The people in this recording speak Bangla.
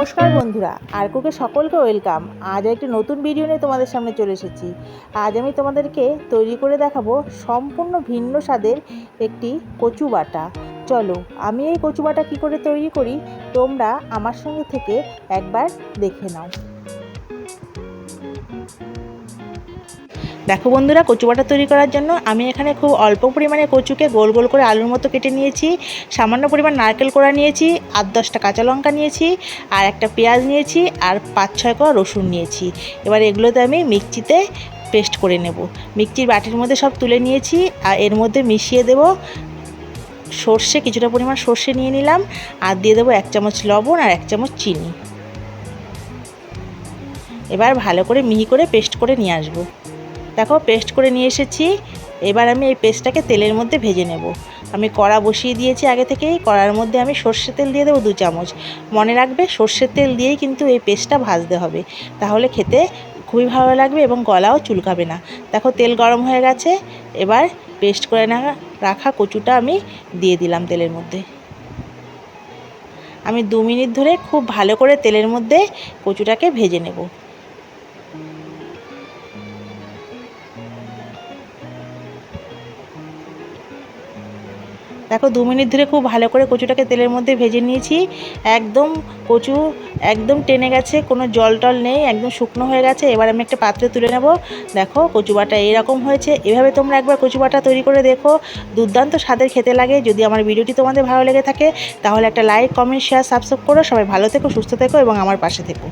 নমস্কার বন্ধুরা আর কুকে সকলকে ওয়েলকাম। আজ একটি নতুন ভিডিও নিয়ে তোমাদের সামনে চলে এসেছি। আজ আমি তোমাদেরকে তৈরি করে দেখাবো সম্পূর্ণ ভিন্ন স্বাদের একটি কচু বাটা। চলো, আমি এই কচু বাটা কী করে তৈরি করি, তোমরা আমার সঙ্গে থেকে একবার দেখে নাও। দেখো বন্ধুরা কচু বাটা তৈরি করার জন্য আমি এখানে খুব অল্প পরিমাণে কচুকে গোল গোল করে আলুর মতো কেটে নিয়েছি। সামান্য পরিমাণ নারকেল কোড়া নিয়েছি, আট দশটা কাঁচা লঙ্কা নিয়েছি, আর একটা পেঁয়াজ নিয়েছি, আর পাঁচ ছয় কোয়া রসুন নিয়েছি। এবার এগুলোতে আমি মিক্সিতে পেস্ট করে নেব। মিক্সির বাটির মধ্যে সব তুলে নিয়েছি, আর এর মধ্যে মিশিয়ে দেব। সর্ষে, কিছুটা পরিমাণ সর্ষে নিয়ে নিলাম, আর দিয়ে দেবো এক চামচ লবণ আর এক চামচ চিনি। এবার ভালো করে মিহি করে পেস্ট করে নিয়ে আসব। দেখো পেস্ট করে নিয়ে এসেছি। এবার আমি এই পেস্টটাকে তেলের মধ্যে ভেজে নেব। আমি কড়া বসিয়ে দিয়েছি আগে থেকেই। কড়ার মধ্যে আমি সর্ষের তেল দিয়ে দেবো দু চামচ। মনে রাখবে, সর্ষের তেল দিয়েই কিন্তু এই পেস্টটা ভাজতে হবে। তাহলে খেতে খুবই ভালো লাগবে এবং গলাও চুলকাবে না। দেখো, তেল গরম হয়ে গেছে। এবার পেস্ট করে না, রাখা কচুটা আমি দিয়ে দিলাম তেলের মধ্যে। আমি দু মিনিট ধরে খুব ভালো করে তেলের মধ্যে কচুটাকে ভেজে নেব। দেখো দু মিনিট ধরে খুব ভালো করে কচুটাকে তেলের মধ্যে ভেজে নিয়েছি। একদম কচু একদম টেনে গেছে, কোনো জল টল নেই, একদম শুকনো হয়ে গেছে। এবার আমি একটা পাত্রে তুলে নেব। দেখো কচু বাটা এরকম হয়েছে। এভাবে তোমরা একবার কচু বাটা তৈরি করে দেখো। দুর্দান্ত স্বাদের খেতে লাগে। যদি আমার ভিডিওটি তোমাদের ভালো লেগে থাকে, তাহলে একটা লাইক কমেন্ট শেয়ার সাবস্ক্রাইব করো। সবাই ভালো থেকো, সুস্থ থেকো এবং আমার পাশে থেকো।